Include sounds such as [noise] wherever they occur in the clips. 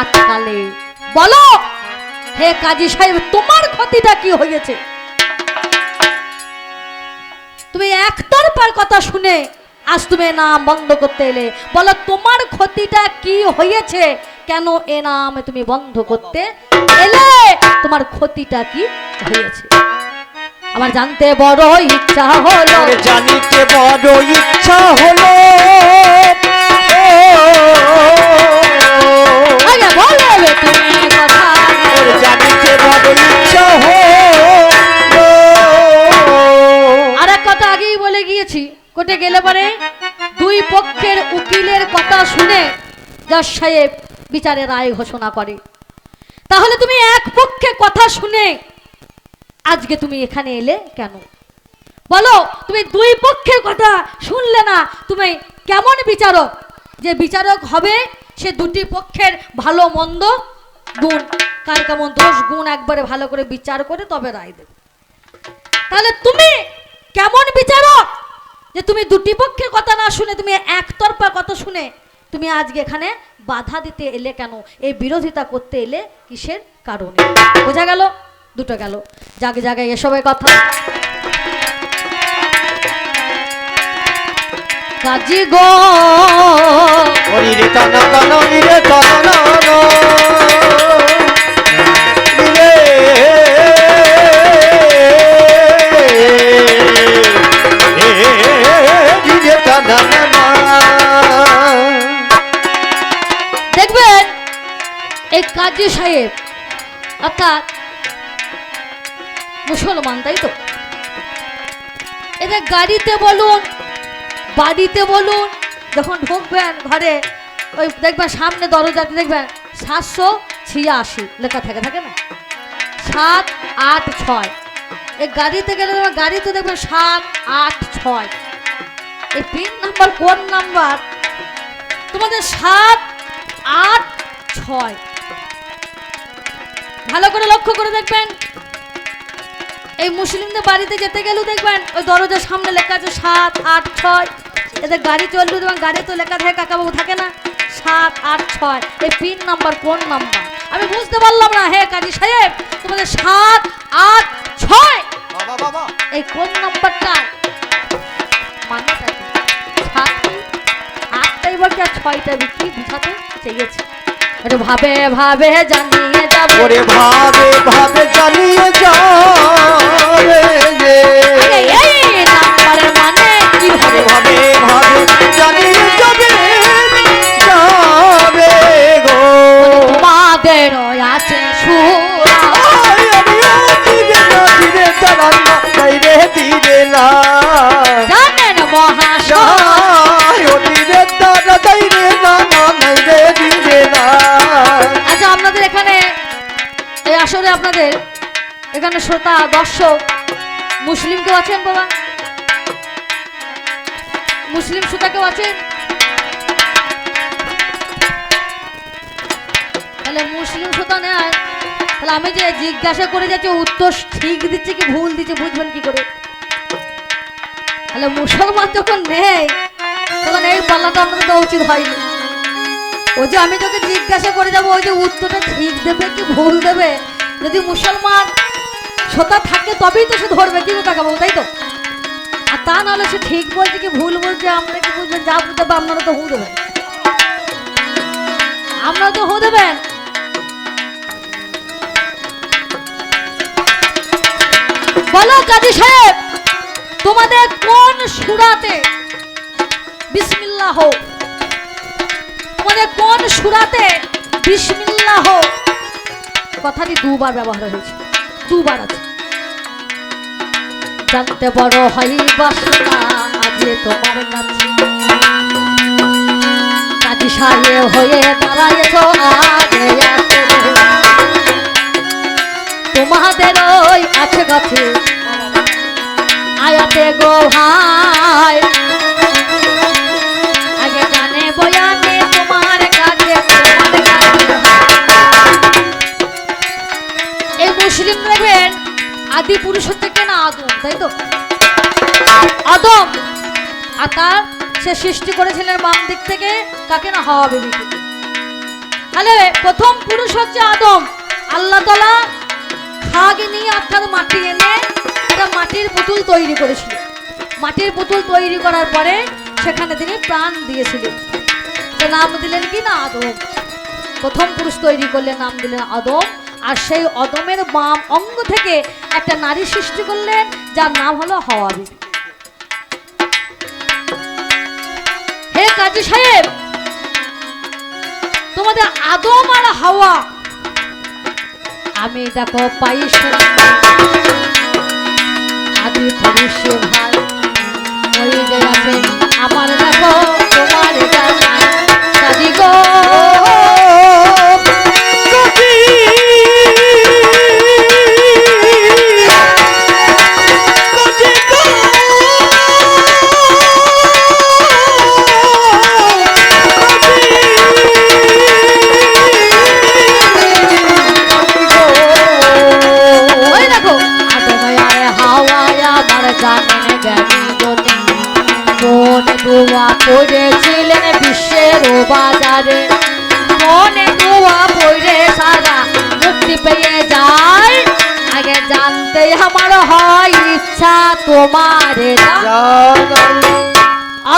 আজকালে বলো, হে কাজী সাহেব, তোমার ক্ষতিটা কি হয়েছে? তুমি একতরফার কথা শুনে আজ তুমি নাম বন্ধ করতে এলে। বলো, তোমার ক্ষতিটা কি হয়েছে? কেন এ নাম তুমি বন্ধ করতে এলে? তোমার ক্ষতিটা কি হয়েছে? আমার জানতে বড় ইচ্ছা হলো। জানিতে বড় ইচ্ছা হলো। গেলে পরে দুই পক্ষের উকিলের কথা শুনে জজ সাহেব বিচারে রায় ঘোষণা করে। তাহলে তুমি এক পক্ষে কথা শুনে আজকে তুমি এখানে এলে কেন? বলো, তুমি দুই পক্ষের কথা শুনলে না, তুমি কেমন বিচারক? যে বিচারক হবে, সে দুটি পক্ষের ভালো মন্দ গুণ, কার কেমন দোষ গুণ একবারে ভালো করে বিচার করে তবে রায় দেবে। তাহলে তুমি কেমন বিচারক? যে তুমি দুটি পক্ষের কথা না শুনে তুমি একতরফা কথা শুনে তুমি আজকে এখানে বাধা দিতে এলে কেন? এই বিরোধিতা করতে এলে কিসের কারণে? বোঝা গেল? দুটো গেল। জাগে জায়গায় এসবের কথা। কাজী গো। অর্থাৎ মুসলমান, তাই তো? এদের গাড়িতে বলুন, বাড়িতে বলুন, যখন ঢুকবেন ঘরে, ওই দেখবেন সামনে দরজাতে দেখবেন সাতশো ছিয়াশি লেখা থাকে থাকে না? সাত, আট, ছয়। এই গাড়িতে গেলে দেখবেন গাড়িতে দেখবেন সাত, আট, ছয়। এই পিন নাম্বার, কোন নাম্বার? তোমাদের সাত, আট, ছয়। ভালো করে লক্ষ্য করে দেখবেন। এই মুসলিমদের বাড়িতে যেতে গেলেও দেখবেন ওই দরজার সামনে লেখা আছে সাত আট ছয়। এদের গাড়ি চললেও দেখবেন গাড়ি তো লেখা থাকে কাকাবাবু থাকে না? সাত আট ছয়। এই পিন নাম্বার কোন নাম্বার? আমি বুঝতে পারলাম না। হে কাজী সাহেব তোমাদের সাত আট ছয়। এই কোন নাম্বারটা? মানেটা কি? সাত আটটাই বলছে আর ছয়টা? বিক্রি বুঝাতে চেয়েছে? ভাবে ভাবে জানিয়ে যাব। ওরে ভাবে ভাবে জানিয়ে যাবে। এই নাম্বার মানে কি ভাবে ভাবে ভাবে এখানে শ্রোতা, দর্শক মুসলিম কেউ আছেন বাবা মুসলিম শ্রোতা কেউ আছেন? তাহলে মুসলিম শ্রোতা নেয় তাহলে আমি যে জিজ্ঞাসা করে যাচ্ছি উত্তর ঠিক দিচ্ছে কি ভুল দিচ্ছে, বুঝবেন কি করে? তাহলে মুসলমান যখন নেই, তখন এই পাল্লাটা আপনাদের দেওয়া উচিত হয়নি। ওই যে আমি তোকে জিজ্ঞাসা করে যাব, ওই যে উত্তরটা ঠিক দেবে কি ভুল দেবে? যদি মুসলমান শ্রোতা থাকে তবেই তো সে ধরবে কি টাকা বলব তাই তো? আর তা নাহলে সে ঠিক বলছে কি, ভুল বলছে, আমরা কি বুঝবেন? যা বুঝতে পারব আপনারা তো হু দেবেন। আপনারা তো হু দেবেন। বলো, কাজী সাহেব, তোমাদের কোন সুরাতে? বিসমিল্লাহ তোমাদের কোন সুরাতে বিসমিল্লাহ কথাটি দুবার ব্যবহার হয়েছে। দুবার আছে। জানতে বড় হয় বাসনা আজকে তোমার কাছে। কাজী হয়ে দাঁড়ায়েছ আগে তোমাদের ওই আছে গাছে আয়াতে গো ভাই। আগে জানে বয়ানে তোমার কাছে এই মুসলিম দেখবেন আদি পুরুষ আদম তাই তো? আর তার সে সৃষ্টি করেছিলেন বাম দিক থেকে কাকে না তাহলে প্রথম পুরুষ হচ্ছে আদম। আল্লাহ তালা খাগ নিয়ে অর্থাৎ মাটি এনে একটা মাটির পুতুল তৈরি করেছিল। মাটির পুতুল তৈরি করার পরে সেখানে তিনি প্রাণ দিয়েছিলেন। নাম দিলেন কি না আদম? প্রথম পুরুষ তৈরি করলে নাম দিলেন আদম আর সেই অদমের বাম অঙ্গ থেকে একটা নারী সৃষ্টি করলেন যার নাম হলো হাওয়া বিবি হে কাজী সাহেব, তোমাদের আদম আর হাওয়া, আমি দেখো পাই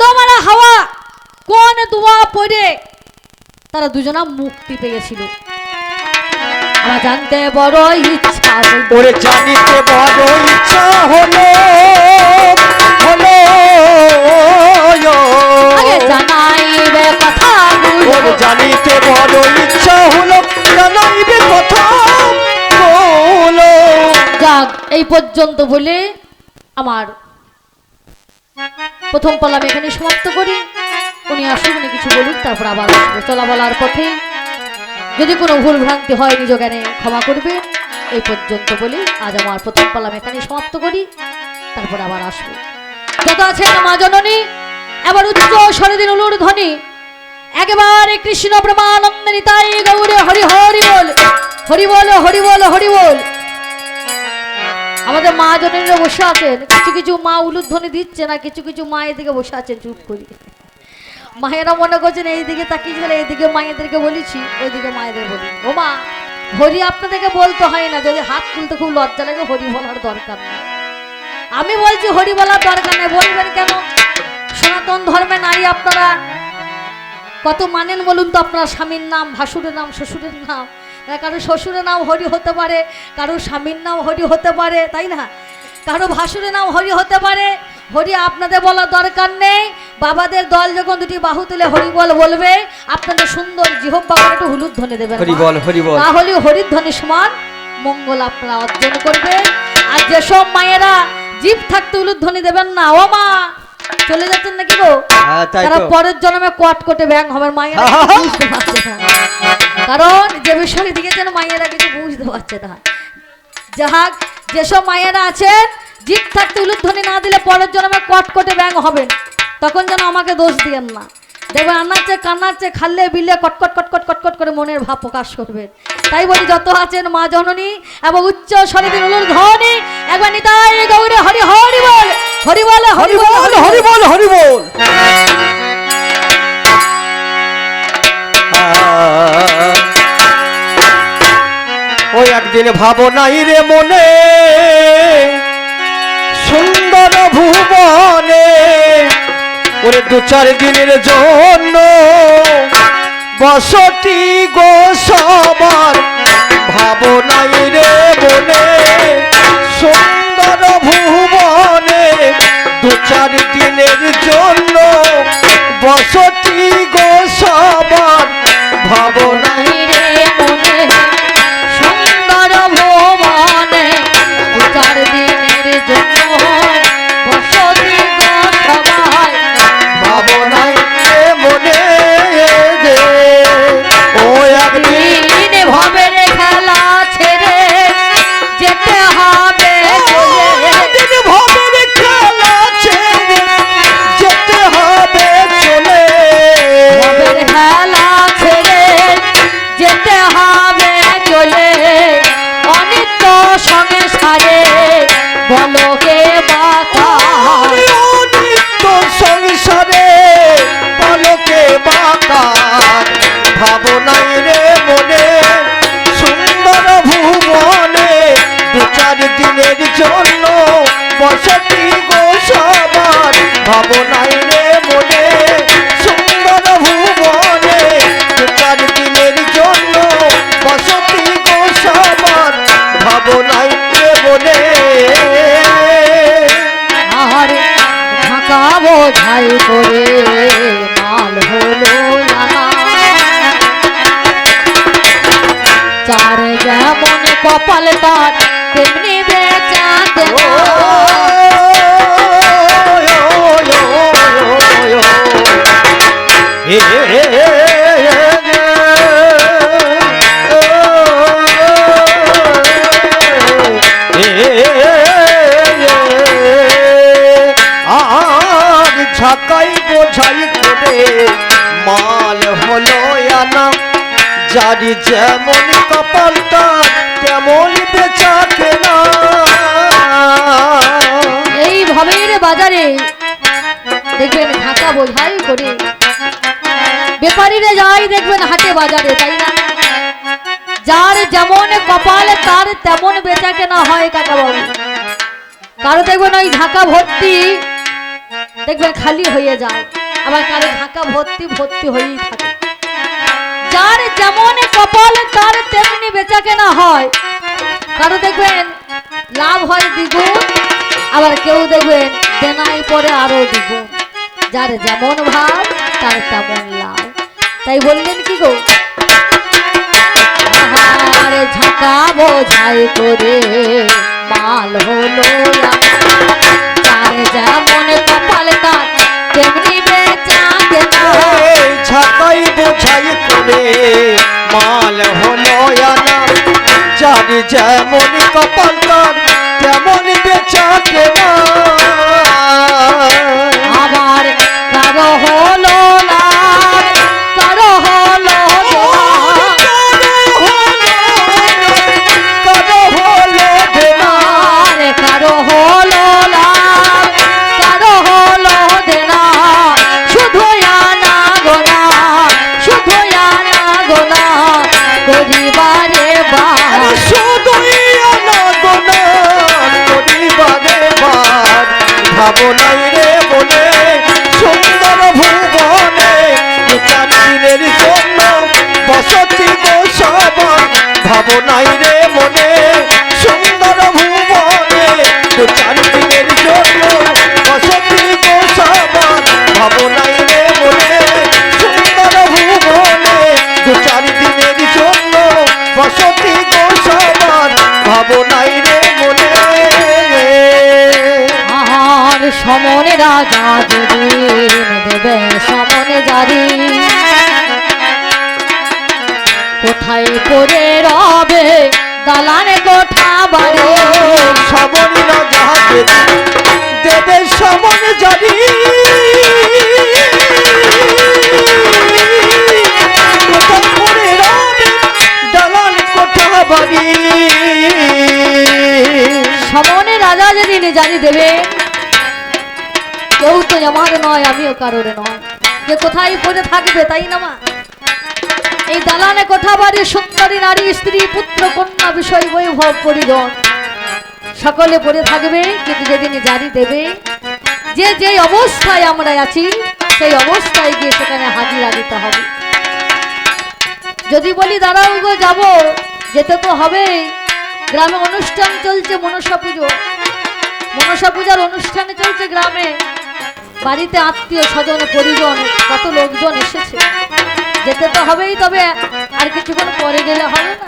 তোমার হাওয়া কোন দোয়া পড়ে? তারা দুজনা মুক্তি পেয়েছিল আমার জানতে বড় ইচ্ছা ওরে জানিতে বড় ইচ্ছা হলো হলো জানাইবে কথা ওরে জানিতে বড় ইচ্ছা হলো জানাইবে কথা বলো যাক এই পর্যন্ত বলে আমার প্রথম পালাম এখানে সমাপ্ত করি। উনি আসুন উনি কিছু বলুন তারপর আবার চলা বলার পথে যদি কোনো ভুল ভ্রান্তি হয়, নিজ জ্ঞানে ক্ষমা করবে। এই পর্যন্ত বলে, আজ আমার প্রথম পালাম এখানে সমাপ্ত করি, তারপর আবার আসব। যত আছে মা জননী, এবার উচ্চ সরদিন উলুর ধ্বনি। একেবারে কৃষ্ণ প্রেমানন্দ নিতাই গৌরে হরি হরি বল। হরি বল হরি বল হরি বল। আমাদের মা জনেরা বসে আছেন। কিছু কিছু মা উলুধ্বনি দিচ্ছে না, কিছু কিছু মা এদিকে বসে আছেন চুপ করি। মায়েরা মনে করছেন, এইদিকে তাকিয়ে গেলে এইদিকে মায়েদেরকে বলেছি, ওইদিকে মায়েদের বলি। ও মা, হরি আপনাদেরকে বলতে হয় না, যদি হাত তুলতে খুব লজ্জা লাগে, হরি বলার দরকার নেই। আমি বলছি, হরি বলার দরকার নেই, বলবেন কেন? সনাতন ধর্মে নারী আপনারা কত মানেন বলুন তো আপনার স্বামীর নাম, ভাসুরের নাম, শ্বশুরের নাম? কারও শ্বশুরের নাম হরি হতে পারে কারও স্বামীর নাম হরি হতে পারে তাই না? কারও ভাসুরের নাম হরি হতে পারে হরি আপনাদের বলার দরকার নেই। বাবাদের দল যখন দুটি বাহু তুলে হরি বল বলবে আপনাদের সুন্দর জিহব বাবার একটু হলুদ ধ্বনি দেবেন। তাহলে হরির ধ্বনি সমান মঙ্গল আপনারা অর্জন করবে আর যেসব মায়েরা জীব থাকতে উলুধ্বনি দেবেন না ও মা। চলে যাচ্ছেন নাকি গো হ্যাঁ তারা পরের জন্মে কোয়াট কোটে ব্যাং হবে মায়ের [laughs] বুঝতে পারছে না। কারণ যে বিষয় দিকেছেন মায়েরা কিছু বুঝতে পারছে না। যাহাক যেসব মায়েরা আছেন জিপ থাকতে উলুধ্বনি না দিলে পরের জন্মে কোয়াট কোটে ব্যাং হবেন। তখন যেন আমাকে দোষ দিয়েন না। দেখবে আনাচ্ছে কান্নাচ্ছে খাল্লে বিলে কটকট কটকট কটকট করে মনের ভাব প্রকাশ করবেন তাই বলি যত আছেন মা জননী এবং উচ্চ স্বরে উলুর ধ্বনি একবার নিতাই গৌরে হরি হরি বল হরি বল হরি বল হরি বল হরি বল। ওই একদিন ভাবনাই রে মনে সুন্দর ভুবনে ওরে দু চার দিনের জন্য বসতি গো সবার ভাবনাই রে বনে সুন্দর ভুবনে দু চার দিনের জন্য বসতি নাই। ঝাঁকাই বোঝাই করে মাল হলো আনা যারি যেমন কপাল তার তেমন বেচা কেনা এই ভবের বাজারে দেখবেন ঢাকা বোঝাই করে ব্যাপারীরা যায় দেখবেন হাটে বাজারে, তাই না? যার যেমন কপাল, তার তেমন বেচা কেনা হয়, কাকা বাবু। কারও দেখবেন ওই ঢাকা ভর্তি, দেখবেন খালি হয়ে যায়। আবার কারও ঢাকা ভর্তি ভর্তি হয়েই থাকে। যার যেমন কপাল, তার তেমনি বেচা কেনা হয়। কারও দেখবেন লাভ হয় দ্বিগুণ, আবার কেউ দেখবেন দেনাই পরে আরও দ্বিগুণ। যার যেমন ভাব তার তেমন লাভ। তাই বললেন কি গো? আহারে ঝাঁকা বোঝাই করে মাল হলো তার যেমন কপাল তার, তেমনি বেচা ঝাঁকাই বোঝাই করে মাল হলো যারি যেমন কপাল তার, তেমন বেচা কেনা। কোথায় পড়ে রবে দালানে কোঠা বাড়ি? সমনি না দেবে সমন জানি কোথায় পড়ে রবে দালান কোঠা বাড়ি? সমনে রাজা যদি জানি দেবে কেউ তো আমার নয় আমিও কারোর নয়। যে কোথায় পড়ে থাকবে, তাই না মা? এই দালানে কোঠা বাড়ি, সুন্দরী নারী, স্ত্রী, পুত্র, কন্যা বিষয় বৈভব পরিজন সকলে পড়ে থাকবে, কিন্তু যেদিন জারি দেবে, যে যে অবস্থায় আমরা আছি, সেই অবস্থায় গিয়ে সেখানে হাজিরা দিতে হবে। যদি বলি, দাঁড়াও গো, যাব। যেতে তো হবেই গ্রামে অনুষ্ঠান চলছে, মনসা পুজো। মনসা পূজার অনুষ্ঠানে চলছে গ্রামে। বাড়িতে আত্মীয় স্বজন পরিজন কত লোকজন এসেছে যেতে তো হবেই তবে আর কিছুক্ষণ পরে গেলে হবে না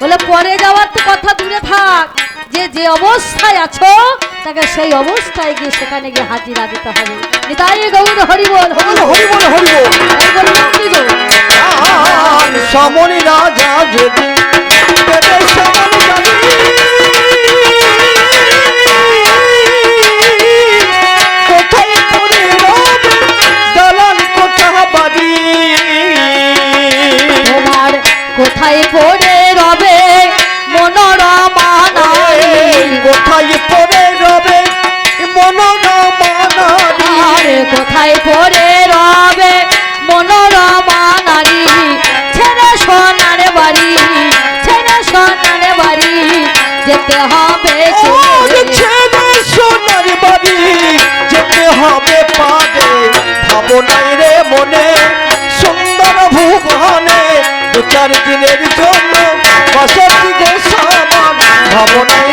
বলে পরে যাওয়ার তো কথা দূরে থাক যে যে অবস্থায় আছো তাকে সেই অবস্থায় গিয়ে সেখানে গিয়ে হাজিরা দিতে হবে নিতাই গৌর হরি বল হরি বল। হরি বল হরি তাই বললাম কি গো? আর সমনি রাজা যদি কোথায় পড়ে রবে? মনোরমা নারী। কোথায় পড়ে রবে? মনোরমা নারী। কোথায় পড়ে রবে? মনোরমা নারী। ছেড়ে সোনার বাড়ি ছেড়ে সোনার বাড়ি যেতে হবে। ছেলে সোনার বাড়ি যেতে হবে পাবে ভাবনাই রে মনে সুন্দর দু চার দিনের জন্য বসতি গো সামান ভাবনা